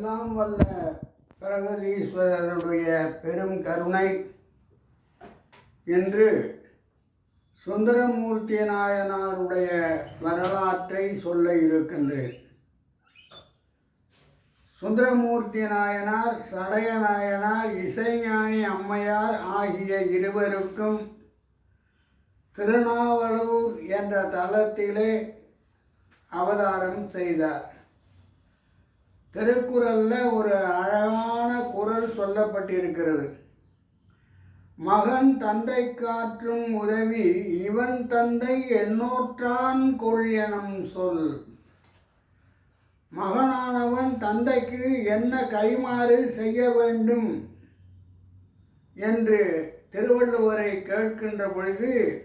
எல்லாம் வல்ல பிரகதீஸ்வரருடைய பெரும் கருணை. என்று சுந்தரமூர்த்தி நாயனாருடைய வரலாற்றை சொல்ல இருக்கின்றேன். சுந்தரமூர்த்தி நாயனார் சடைய நாயனார் இசைஞானி அம்மையார் ஆகிய இருவருக்கும் திருநாவலூர் என்ற தளத்திலே அவதாரம் செய்தார். திருக்குறளில் ஒரு அழகான குரல் சொல்லப்பட்டிருக்கிறது. மகன் தந்தை காற்றும் உதவி இவன் தந்தை என்னோற்றான் கொள் எனும் சொல். மகனானவன் தந்தைக்கு என்ன கைமாறு செய்ய வேண்டும்? என்று திருவள்ளுவரை கேட்கின்ற பொழுது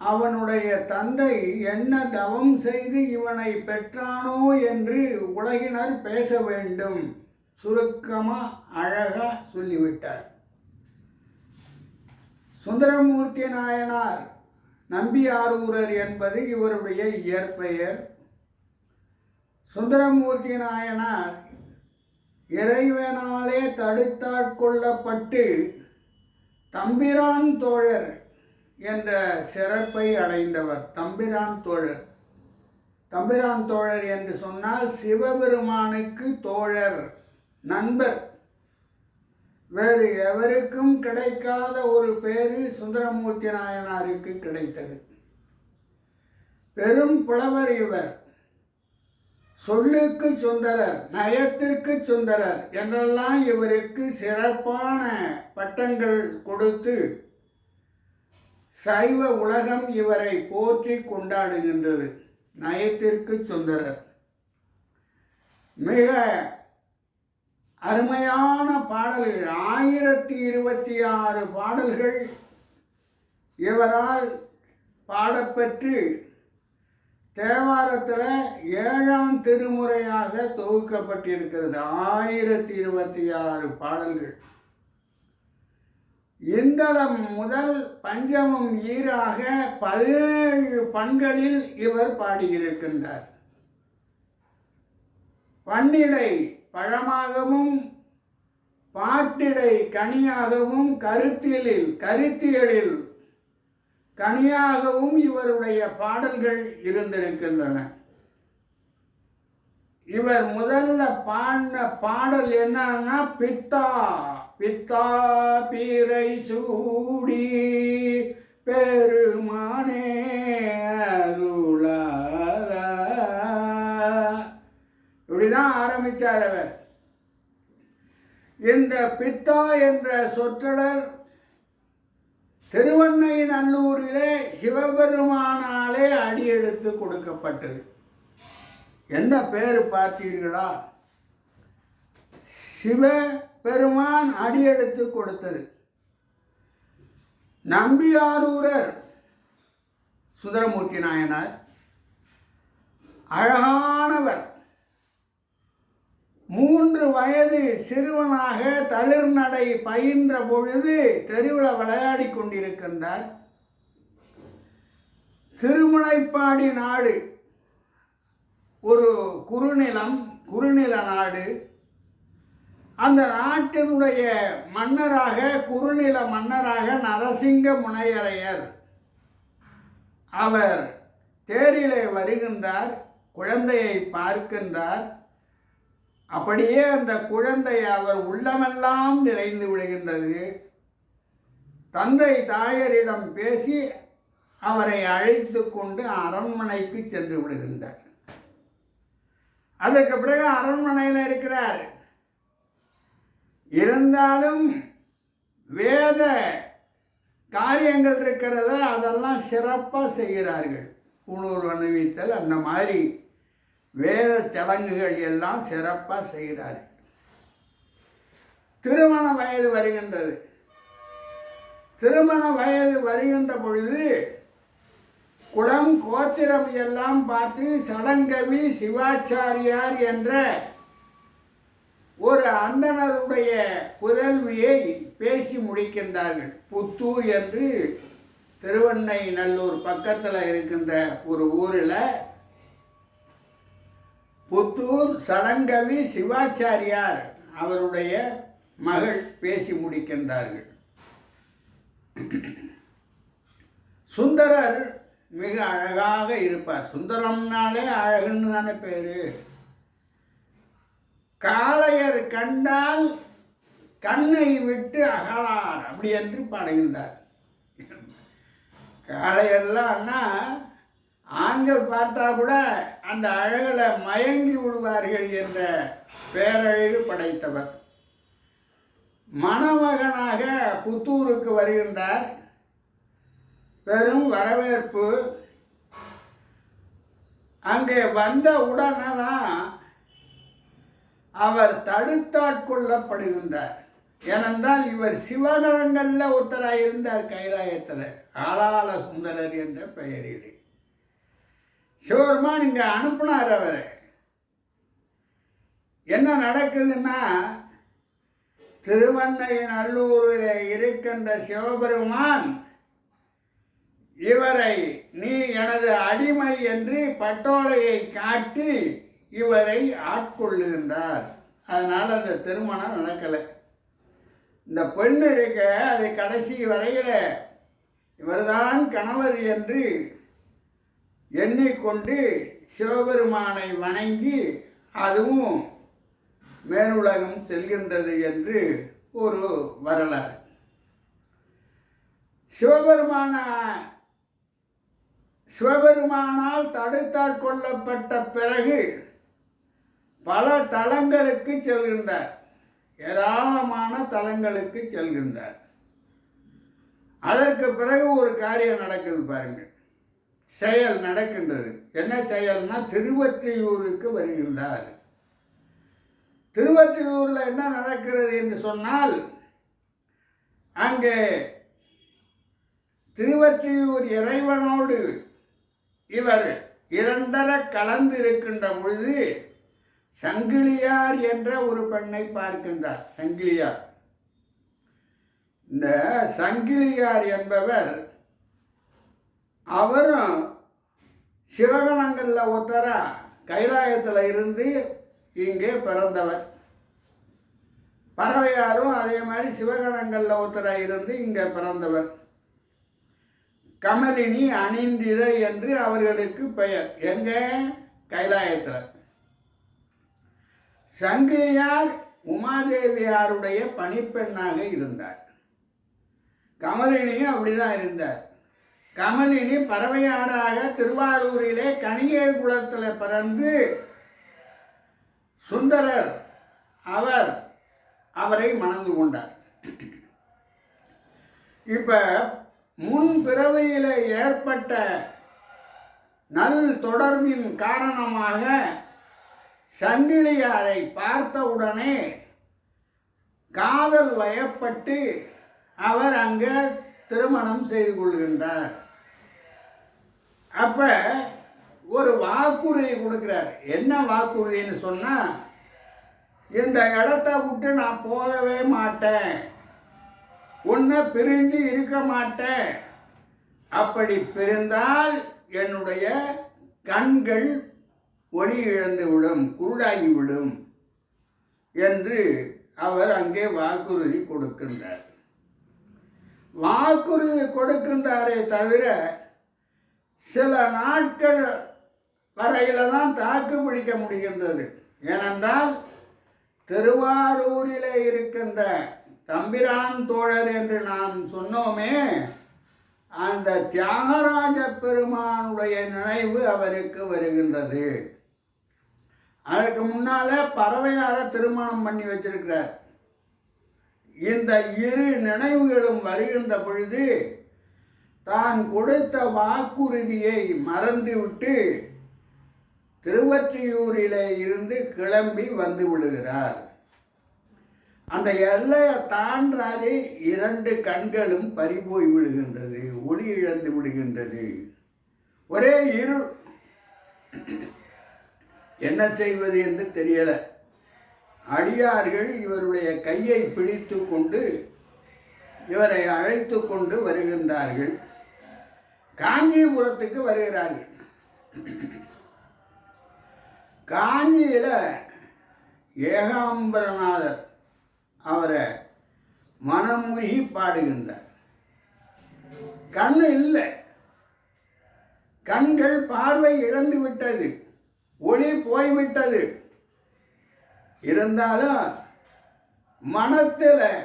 அவனுடைய தந்தை என்ன தவம் செய்து இவனை பெற்றானோ என்று உலகினர் பேச வேண்டும். சுருக்கமாக அழகாக சொல்லிவிட்டார். சுந்தரமூர்த்தி நாயனார் நம்பியாரூரர் என்பது இவருடைய இயற்பெயர். சுந்தரமூர்த்தி நாயனார் இறைவனாலே தடுத்தாட்கொள்ளப்பட்டு தம்பிரான் தோழர் என்ற சிறப்பை அடைந்தவர். தம்பிரான் தோழர். தம்பிரான் தோழர் என்று சொன்னால் சிவபெருமானுக்கு தோழர் நண்பர். வேறு எவருக்கும் கிடைக்காத ஒரு பேரு சுந்தரமூர்த்தி நாயனாருக்கு கிடைத்தது. பெரும் புலவர் இவர். சொல்லுக்கு சுந்தரர் நயத்திற்கு சுந்தரர் என்றெல்லாம் இவருக்கு சிறப்பான பட்டங்கள் கொடுத்து சைவ உலகம் இவரை போற்றி கொண்டாடுகின்றது. நயத்திற்கு சுந்தரர். மிக அருமையான பாடல்கள். ஆயிரத்தி இருபத்தி ஆறு பாடல்கள் இவரால் பாடப்பெற்று தேவாரத்தில் ஏழாம் திருமுறையாக தொகுக்கப்பட்டிருக்கிறது. ஆயிரத்தி இருபத்தி ஆறு பாடல்கள். இந்தளம் முதல் பஞ்சமம் ஈராக பதினேழு பண்களில் இவர் பாடியிருக்கின்றார். பன்னிடை பழமாகவும் பாட்டிடை கனியாகவும் கருத்தியலில் கருத்தியலில் கனியாகவும் இவருடைய பாடல்கள் இருந்திருக்கின்றன. இவர் முதல்ல பாடின பாடல் என்னன்னா பித்தா பித்தா பீரை சூடி பெருமானே இப்படிதான் ஆரம்பித்தார் அவர். இந்த பித்தா என்ற சொற்றொடர் திருவண்ணை நல்லூரிலே சிவபெருமானாலே அடியெடுத்து கொடுக்கப்பட்டது. என்ன பேர் பார்த்தீர்களா? சிவ பெருமான் அடியெடுத்து கொடுத்தது. நம்பியாரூரர் சுந்தரமூர்த்தி நாயனார் அழகானவர் மூன்று வயது சிறுவனாக தளிர்நடை பயின்ற பொழுது தெருவில் விளையாடி கொண்டிருக்கின்றார். திருமுனைப்பாடி நாடு ஒரு குறுநிலம் குறுநில நாடு. அந்த நாட்டினுடைய மன்னராக குறுநில மன்னராக நரசிங்க முனையரையர். அவர் தேரிலே வருகின்றார் குழந்தையை பார்க்கின்றார். அப்படியே அந்த குழந்தை அவர் உள்ளமெல்லாம் நிறைந்து விடுகின்றது. தந்தை தாயரிடம் பேசி அவரை அழைத்து கொண்டு அரண்மனைக்கு சென்று விடுகின்றார். அதற்கு பிறகு அரண்மனையில் இருக்கிறார். இருந்தாலும் வேத காரியங்கள் இருக்கிறத? அதெல்லாம் சிறப்பாக செய்கிறார்கள். உணவு அணிவித்தல் அந்த மாதிரி வேத சடங்குகள் எல்லாம் சிறப்பாக செய்கிறார்கள். திருமண வயது வருகின்றது. திருமண வயது வருகின்ற பொழுது குளம் கோத்திரம் எல்லாம் பார்த்து சடங்கவி சிவாச்சாரியார் என்ற ஒரு அந்தணருடைய புதல்வியை பேசி முடிக்கின்றார்கள். புத்தூர் என்று திருவண்ணை நல்லூர் பக்கத்தில் இருக்கின்ற ஒரு ஊரில் புத்தூர் சடங்கவி சிவாச்சாரியார் அவருடைய மகள் பேசி முடிக்கின்றார்கள். சுந்தரர் மிக அழகாக இருப்பார். சுந்தரம்னாலே அழகுன்னு தானே பேர். காளையர் கண்டால் கண்ணை விட்டு அகலார் அப்படி என்று பாடுகின்றார். காளையர்லாம்னா ஆண்கள் பார்த்தா கூட அந்த அழகில் மயங்கி விடுவார்கள் என்ற பேரழகு படைத்தவர். மணமகனாக புத்தூருக்கு வருகின்றார். பெரும் வரவேற்பு. அங்கே வந்த உடனே தான் அவர் தடுத்தாட்கொள்ளப்படுகின்றார் ஏனென்றால் இவர் சிவகணங்களில் ஒருத்தராக இருந்தார் கைலாயத்தில். ஆளாள சுந்தரர் என்ற பெயரில். சிவபெருமான் இங்கே அனுப்புனார் அவர். என்ன நடக்குதுன்னா திருவண்ணையின் நல்லூரில் இருக்கின்ற சிவபெருமான் இவரை நீ எனது அடிமை என்று பட்டோலையை காட்டி இவரை ஆட்கொள்ளுகின்றார். அதனால் அந்த திருமணம் நடக்கலை. இந்த பெண் இருக்க அது கடைசி வரையில் இவர்தான் கணவர் என்று எண்ணிக்கொண்டு சிவபெருமானை வணங்கி அதுவும் மேலுலகம் செல்கின்றது என்று ஒரு வரலாறு. சிவபெருமான சிவபெருமானால் தடுத்தாற் கொள்ளப்பட்ட பிறகு பல தலங்களுக்கு செல்கின்றார். ஏராளமான தலங்களுக்கு செல்கின்றார். அதற்கு பிறகு ஒரு காரியம் நடக்குது பாருங்கள். செயல் நடக்கின்றது. என்ன செயல்னா திருவற்றியூருக்கு வருகின்றார். திருவற்றியூரில் என்ன நடக்கிறது என்று சொன்னால் அங்கே திருவற்றியூர் இறைவனோடு இவர் இரண்டர கலந்து இருக்கின்ற பொழுது சங்கிலியார் என்ற ஒரு பெண்ணை பார்க்கின்றார். சங்கிலியார். இந்த சங்கிலியார் என்பவர் அவரும் சிவகணங்களில் ஒருத்தரா கைலாயத்தில் இருந்து இங்கே பிறந்தவர். பறவையாரும் அதே மாதிரி சிவகணங்களில் ஒத்தராக இருந்து இங்கே பிறந்தவர். கமலினி அணிந்தித என்று அவர்களுக்கு பெயர். எங்க? கைலாயத்தில். சங்கிலியார் உமாதேவியாருடைய பணிப்பெண்ணாக இருந்தார். கமலினியும் அப்படிதான் இருந்தார். கமலினி பறவையாராக திருவாரூரிலே கணிகர் குளத்தில் பிறந்து சுந்தரர் அவர் அவரை மணந்து கொண்டார். இப்போ முன் பிறவியில் ஏற்பட்ட நல் தொடர்பின் காரணமாக சண்டிலியாரை பார்த்தவுடனே காதல் வயப்பட்டு அவர் அங்கே திருமணம் செய்து கொள்கின்றார். அப்போ ஒரு வாக்குறுதி கொடுக்குறார். என்ன வாக்குறுதின்னு சொன்னால் இந்த இடத்த விட்டு நான் போகவே மாட்டேன். உன்னை பிரிஞ்சு இருக்க மாட்டேன். அப்படி பிரிந்தால் என்னுடைய கண்கள் ஒளி இழந்து விடும் குருடாகி விடும் என்று அவர் அங்கே வாக்குறுதி கொடுக்கின்றார். வாக்குறுதி கொடுக்கின்றாரே தவிர சில நாட்கள் வரையில தான் தாக்கு பிடிக்க முடிகின்றது. ஏனென்றால் திருவாரூரிலே இருக்கின்ற தம்பிரான் தோழர் என்று நாம் சொன்னோமே அந்த தியாகராஜ பெருமானுடைய நினைவு அவருக்கு வருகின்றது. அதற்கு முன்னால பறவையார திருமணம் பண்ணி வச்சிருக்கிறார். இந்த இரு நினைவுகளும் வருகின்ற பொழுது தான் கொடுத்த வாக்குறுதியை மறந்துவிட்டு திருவற்றியூரிலே இருந்து கிளம்பி வந்து விடுகிறார். அந்த எல்லையை தாண்டாலே இரண்டு கண்களும் பறிபோய் விடுகின்றது ஒளி இழந்து விடுகின்றது. ஒரே இருள். என்ன செய்வது என்று தெரியல. அடியார்கள் இவருடைய கையை பிடித்து கொண்டு இவரை அழைத்து கொண்டு வருகின்றார்கள். காஞ்சிபுரத்துக்கு வருகிறார்கள். காஞ்சியில் ஏகாம்பரநாதர் அவரை மனமுருகி பாடுகின்றார். கண்ணு இல்லை. கண்கள் பார்வை இழந்து விட்டது. ஒளி போய்விட்டது. இருந்தாலும் மனத்தில்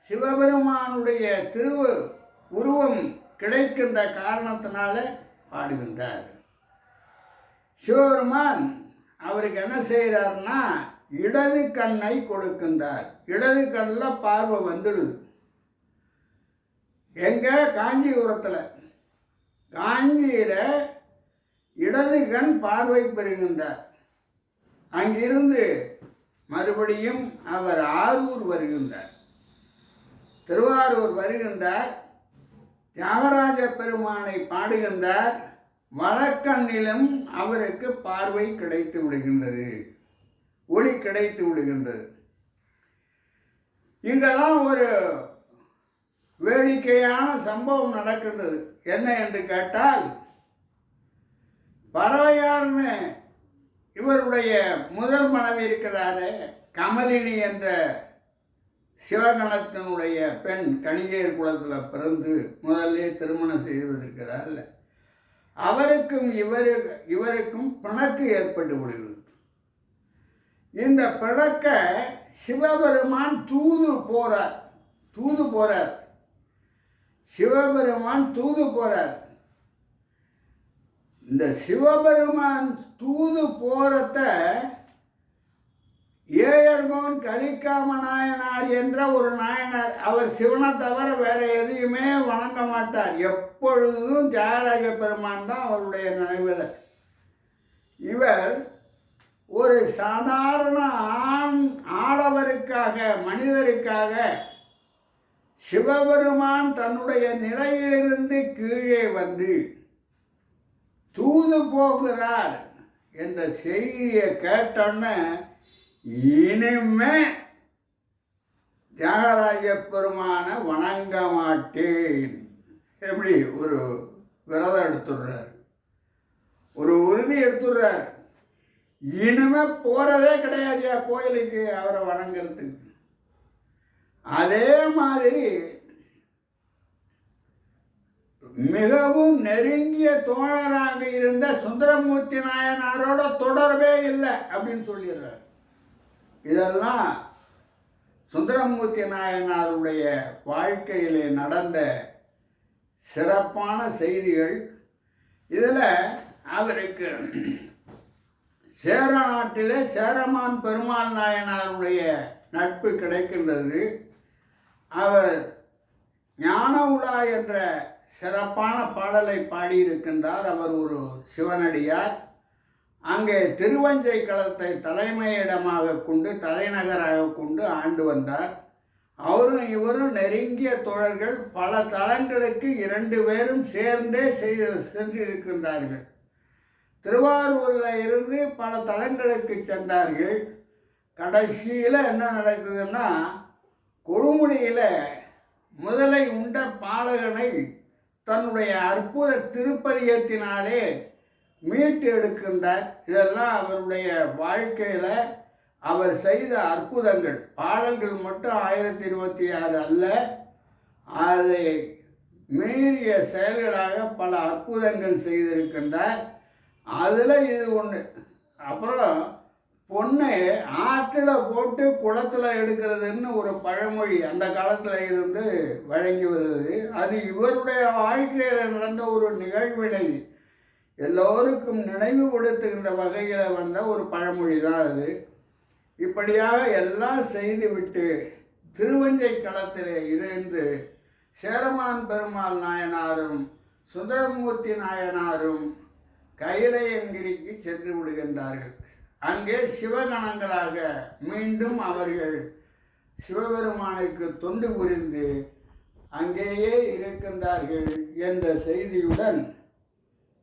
சிவபெருமானுடைய திரு உருவம் கிடைக்கின்ற காரணத்தினால பாடுகின்றார். சிவபெருமான் அவருக்கு என்ன செய்கிறார்னா இடது கண்ணை கொடுக்கின்றார். இடது கண்ணில் பார்வை வந்துடுது. எங்க? காஞ்சிபுரத்தில். காஞ்சியில் இடது கண் பார்வை பெறுகின்றார். அங்கிருந்து மறுபடியும் அவர் ஆரூர் வருகின்றார். திருவாரூர் வருகின்றார். தியாகராஜ பெருமானை பாடுகின்றார். வழக்கண்ணிலும் அவருக்கு பார்வை கிடைத்து விடுகின்றது. ஒளி கிடைத்து விடுகின்றது. இங்கெல்லாம் ஒரு வேடிக்கையான சம்பவம் நடக்கின்றது. என்ன என்று கேட்டால் பறவையார்னு இவருடைய முதல் மனைவி இருக்கிறாரே கமலினி என்ற சிவகணத்தினுடைய பெண் கணிகையர் குலத்தில் பிறந்து முதல்ல திருமணம் செய்திருக்கிறார்ல அவருக்கும் இவரு இவருக்கும் பிணக்கு ஏற்பட்டு விடுகிறது. இந்த பிழக்க சிவபெருமான் தூது போகிறார் தூது போகிறார் சிவபெருமான் தூது போகிறார் இந்த சிவபெருமான் தூது போகிறத ஏயர்கோன் கலிக்காம நாயனார் என்ற ஒரு நாயனார் அவர் சிவனை தவிர வேற எதையுமே வணங்க மாட்டார். எப்பொழுதும் தியாகராஜ பெருமான் தான் அவருடைய நினைவில். இவர் ஒரு சாதாரண ஆண் ஆடவருக்காக மனிதருக்காக சிவபெருமான் தன்னுடைய நிலையிலிருந்து கீழே வந்து தூது போகிறார் என்ற செய்தியை கேட்டோன்னே இனிமே தியாகராஜ பெருமான வணங்க மாட்டேன். எப்படி? ஒரு விரதம் எடுத்துடுறார். ஒரு உறுதி எடுத்துடுறார். இனிமே போறதே கிடையாது கோயிலுக்கு அவரை வணங்குறதுக்கு. அதே மாதிரி மிகவும் நெருங்கிய தோழராக இருந்த சுந்தரமூர்த்தி நாயனாரோட தொடர்பே இல்லை அப்படின்னு சொல்லிடுறார். இதெல்லாம் சுந்தரமூர்த்தி நாயனாருடைய வாழ்க்கையிலே நடந்த சிறப்பான செய்திகள். இதில் அவருக்கு சேர நாட்டிலே சேரமான் பெருமாள் நாயனாருடைய நட்பு கிடைக்கின்றது. அவர் ஞான உலா என்ற சிறப்பான பாடலை பாடியிருக்கின்றார். அவர் ஒரு சிவனடியார். அங்கே திருவஞ்சை களத்தை தலைமையிடமாக கொண்டு தலைநகராக கொண்டு ஆண்டு வந்தார். அவரும் இவரும் நெருங்கிய தோழர்கள். பல தலங்களுக்கு இரண்டு பேரும் சேர்ந்தே செய்து சென்றிருக்கின்றார்கள். திருவாரூரில் இருந்து பல தலங்களுக்கு சென்றார்கள். கடைசியில் என்ன நடக்குதுன்னா கொழுமுனியில் முதலை உண்ட பாலகனை தன்னுடைய அற்புத திருப்பதியத்தினாலே மீட்டு எடுக்கின்றார். இதெல்லாம் அவருடைய வாழ்க்கையில் அவர் செய்த அற்புதங்கள். பாடல்கள் மட்டும் ஆயிரத்தி இருபத்தி ஆறு அல்ல அதை மீறிய செயல்களாக பல அற்புதங்கள் செய்திருக்கின்றார். அதில் இது ஒன்று அப்புறம் பொண்ணை ஆற்றில் போட்டு குளத்தில் எடுக்கிறதுன்னு ஒரு பழமொழி அந்த காலத்தில் இருந்து வழங்கி வருது. அது இவருடைய வாழ்க்கையில் நடந்த ஒரு நிகழ்வினை எல்லோருக்கும் நினைவுபடுத்துகின்ற வகையில் வந்த ஒரு பழமொழி தான் அது. இப்படியாக எல்லாம் செய்துவிட்டு திருவஞ்சை களத்தில் இருந்து சேரமான் பெருமாள் நாயனாரும் சுந்தரமூர்த்தி நாயனாரும் கைலையங்கிரிக்கு சென்று விடுகின்றார்கள். அங்கே சிவகணங்களாக மீண்டும் அவர்கள் சிவபெருமானுக்கு தொண்டு புரிந்து அங்கேயே இருக்கின்றார்கள் என்ற செய்தியுடன்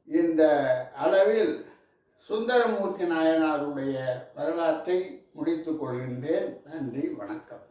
இந்த அளவில் சுந்தரமூர்த்தி நாயனாருடைய வரலாற்றை முடித்து கொள்கின்றேன். நன்றி வணக்கம்.